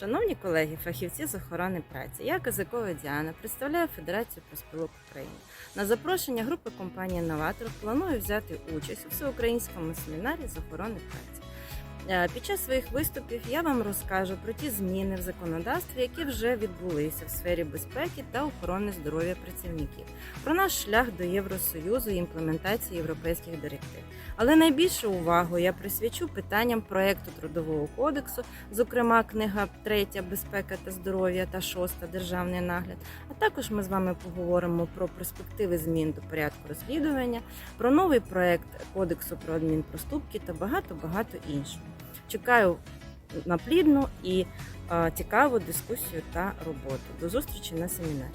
Шановні колеги, фахівці з охорони праці, я Казакова Діана представляю Федерацію профспілок України. На запрошення групи компанії Новатор планую взяти участь у всеукраїнському семінарі з охорони праці. Е, Під час своїх виступів я вам розкажу про ті зміни в законодавстві, які вже відбулися в сфері безпеки та охорони здоров'я працівників, про наш шлях до Євросоюзу і імплементації європейських директив. Але найбільшу увагу я присвячу питанням проекту трудового кодексу, зокрема книга 3 безпека та здоров'я та 6 державний нагляд. А також ми з вами поговоримо про перспективи змін до порядку розслідування, про новий проект кодексу про адмінпроступки та багато багато іншого. Чекаю на плідну і е, цікаву дискусію та роботу. До зустрічі на семінарі.